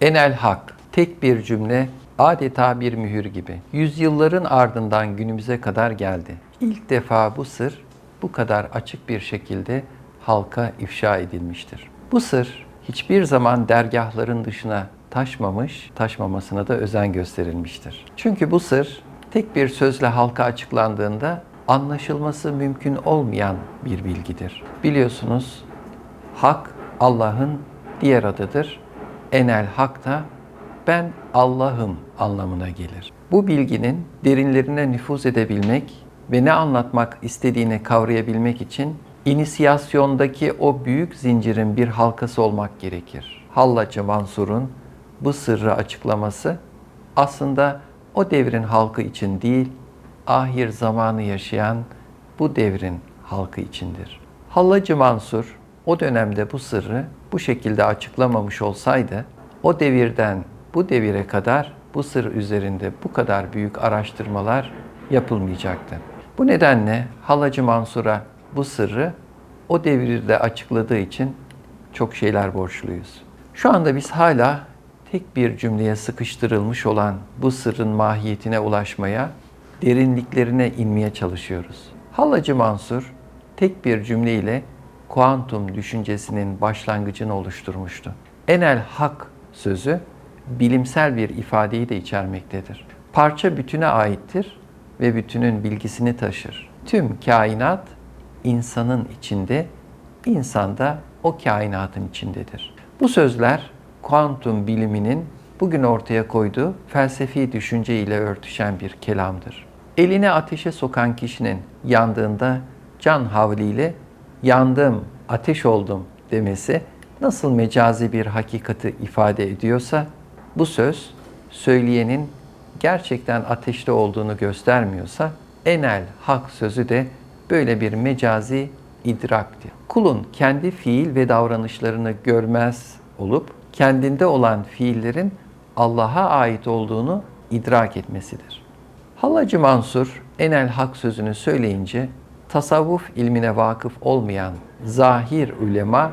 Enel hak, tek bir cümle, adeta bir mühür gibi. Yüzyılların ardından günümüze kadar geldi. İlk defa bu sır bu kadar açık bir şekilde halka ifşa edilmiştir. Bu sır hiçbir zaman dergahların dışına taşmamış, taşmamasına da özen gösterilmiştir. Çünkü bu sır tek bir sözle halka açıklandığında anlaşılması mümkün olmayan bir bilgidir. Biliyorsunuz hak Allah'ın diğer adıdır. Enel hak da ben Allah'ım anlamına gelir. Bu bilginin derinlerine nüfuz edebilmek ve ne anlatmak istediğini kavrayabilmek için inisiyasyondaki o büyük zincirin bir halkası olmak gerekir. Hallacı Mansur'un bu sırrı açıklaması aslında o devrin halkı için değil, ahir zamanı yaşayan bu devrin halkı içindir. Hallacı Mansur o dönemde bu sırrı bu şekilde açıklamamış olsaydı o devirden bu devire kadar bu sır üzerinde bu kadar büyük araştırmalar yapılmayacaktı. Bu nedenle Hallacı Mansur'a bu sırrı o devirde açıkladığı için çok şeyler borçluyuz. Şu anda biz hala tek bir cümleye sıkıştırılmış olan bu sırrın mahiyetine ulaşmaya, derinliklerine inmeye çalışıyoruz. Hallacı Mansur tek bir cümleyle kuantum düşüncesinin başlangıcını oluşturmuştu. Enel hak sözü bilimsel bir ifadeyi de içermektedir. Parça bütüne aittir ve bütünün bilgisini taşır. Tüm kainat insanın içinde, insan da o kainatın içindedir. Bu sözler kuantum biliminin bugün ortaya koyduğu felsefi düşünce ile örtüşen bir kelamdır. Elini ateşe sokan kişinin yandığında can havliyle yandım, ateş oldum demesi nasıl mecazi bir hakikati ifade ediyorsa bu söz söyleyenin gerçekten ateşte olduğunu göstermiyorsa enel hak sözü de böyle bir mecazi idraktir. Kulun kendi fiil ve davranışlarını görmez olup kendinde olan fiillerin Allah'a ait olduğunu idrak etmesidir. Hallacı Mansur enel hak sözünü söyleyince tasavvuf ilmine vakıf olmayan zahir ulema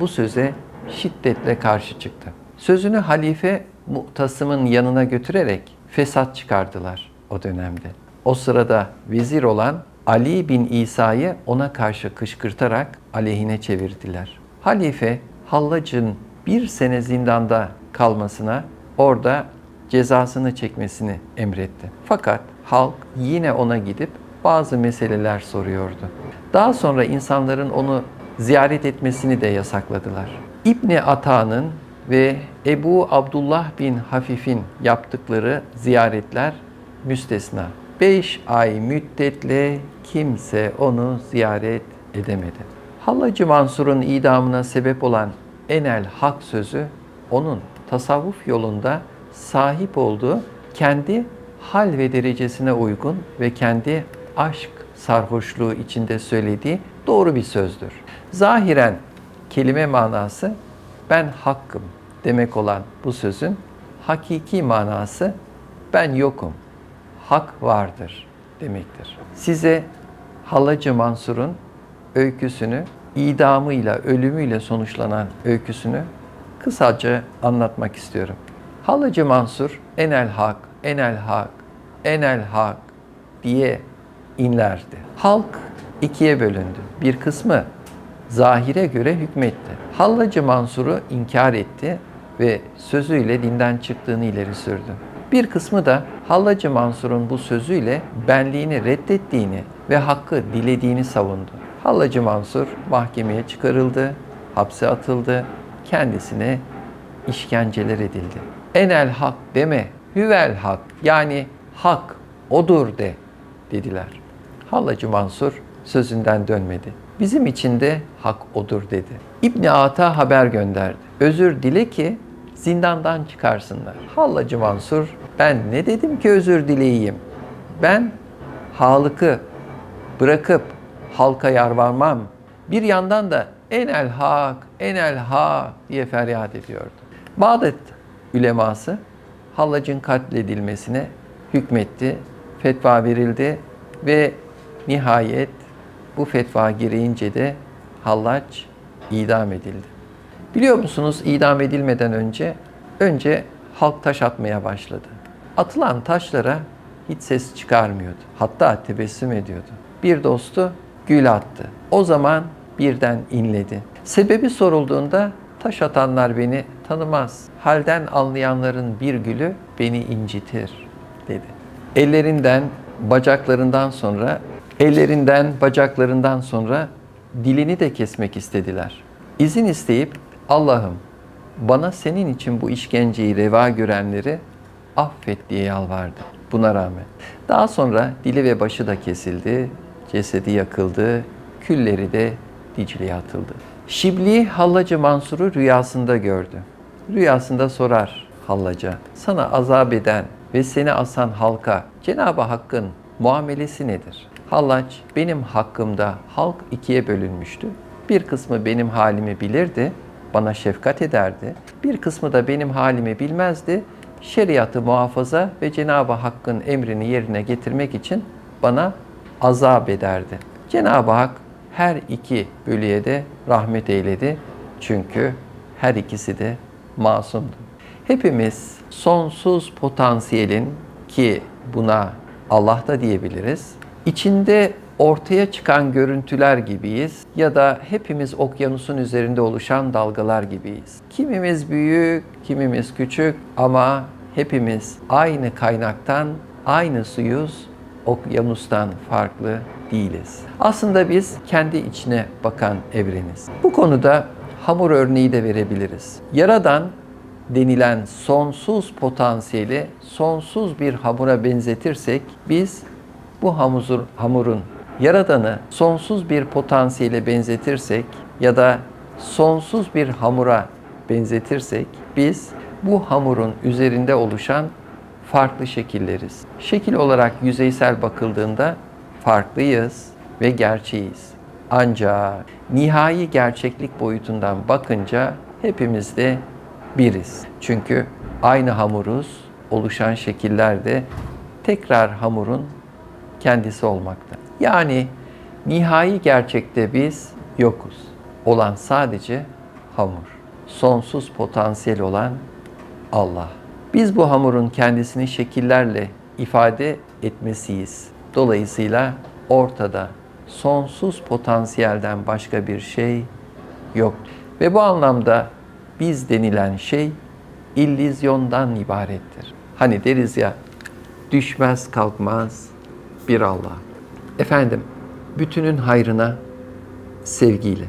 bu söze şiddetle karşı çıktı. Sözünü halife Mu'tasım'ın yanına götürerek fesat çıkardılar o dönemde. O sırada vezir olan Ali bin İsa'yı ona karşı kışkırtarak aleyhine çevirdiler. Halife Hallac'ın bir sene zindanda kalmasına, orada cezasını çekmesini emretti. Fakat halk yine ona gidip bazı meseleler soruyordu. Daha sonra insanların onu ziyaret etmesini de yasakladılar. İbni Ata'nın ve Ebu Abdullah bin Hafif'in yaptıkları ziyaretler müstesna. Beş ay müddetle kimse onu ziyaret edemedi. Hallacı Mansur'un idamına sebep olan enel hak sözü onun tasavvuf yolunda sahip olduğu kendi hal ve derecesine uygun ve kendi aşk sarhoşluğu içinde söylediği doğru bir sözdür. Zahiren kelime manası ben hakkım demek olan bu sözün hakiki manası ben yokum, hak vardır demektir. Size Hallacı Mansur'un öyküsünü, idamıyla, ölümüyle sonuçlanan öyküsünü kısaca anlatmak istiyorum. Hallacı Mansur enel hak, enel hak, enel hak diye inlerdi. Halk ikiye bölündü. Bir kısmı zahire göre hükmetti. Hallacı Mansur'u inkar etti ve sözüyle dinden çıktığını ileri sürdü. Bir kısmı da Hallacı Mansur'un bu sözüyle benliğini reddettiğini ve hakkı dilediğini savundu. Hallacı Mansur mahkemeye çıkarıldı, hapse atıldı, kendisine işkenceler edildi. Enel hak deme, hüvel hak yani hak odur de dediler. Hallacı Mansur sözünden dönmedi. Bizim için de hak odur dedi. İbni Ata haber gönderdi. Özür dile ki zindandan çıkarsınlar. Hallacı Mansur ben ne dedim ki özür dileyeyim? Ben halıkı bırakıp halka yarvarmam. Bir yandan da enel hak, enel hak diye feryat ediyordu. Bağdat üleması Hallac'ın katledilmesine hükmetti, fetva verildi ve nihayet bu fetva gereğince de Hallaç idam edildi. Biliyor musunuz idam edilmeden önce Önce halk taş atmaya başladı. Atılan taşlara hiç ses çıkarmıyordu. Hatta tebessüm ediyordu. Bir dostu gül attı. O zaman birden inledi. Sebebi sorulduğunda taş atanlar beni tanımaz. Halden anlayanların bir gülü beni incitir dedi. Ellerinden, bacaklarından sonra, ellerinden, bacaklarından sonra dilini de kesmek istediler. İzin isteyip Allah'ım bana senin için bu işkenceyi reva görenleri affet diye yalvardı. Buna rağmen. Daha sonra dili ve başı da kesildi, cesedi yakıldı, külleri de Dicle'ye atıldı. Şibli Hallacı Mansur'u rüyasında gördü. Rüyasında sorar Hallaca, sana azap eden ve seni asan halka Cenab-ı Hakk'ın muamelesi nedir? Hallaç, benim hakkımda halk ikiye bölünmüştü. Bir kısmı benim halimi bilirdi, bana şefkat ederdi. Bir kısmı da benim halimi bilmezdi, şeriatı muhafaza ve Cenab-ı Hakk'ın emrini yerine getirmek için bana azap ederdi. Cenab-ı Hak her iki bölüye de rahmet eyledi. Çünkü her ikisi de masumdu. Hepimiz sonsuz potansiyelin ki buna Allah da diyebiliriz. İçinde ortaya çıkan görüntüler gibiyiz ya da hepimiz okyanusun üzerinde oluşan dalgalar gibiyiz. Kimimiz büyük, kimimiz küçük ama hepimiz aynı kaynaktan aynı suyuz, okyanustan farklı değiliz. Aslında biz kendi içine bakan evreniz. Bu konuda hamur örneği de verebiliriz. Yaradan denilen sonsuz potansiyeli sonsuz bir hamura benzetirsek biz bu hamuzur, hamurun yaradanı sonsuz bir potansiyele benzetirsek ya da sonsuz bir hamura benzetirsek biz bu hamurun üzerinde oluşan farklı şekilleriz. Şekil olarak yüzeysel bakıldığında farklıyız ve gerçeğiz. Ancak nihai gerçeklik boyutundan bakınca hepimiz de biriz. Çünkü aynı hamuruz, oluşan şekiller de tekrar hamurun kendisi olmakta. Yani nihai gerçekte biz yokuz. Olan sadece hamur. Sonsuz potansiyel olan Allah. Biz bu hamurun kendisini şekillerle ifade etmesiyiz. Dolayısıyla ortada sonsuz potansiyelden başka bir şey yok. Ve bu anlamda biz denilen şey illüzyondan ibarettir. Hani deriz ya düşmez kalkmaz bir Allah. Efendim bütünün hayrına sevgiyle.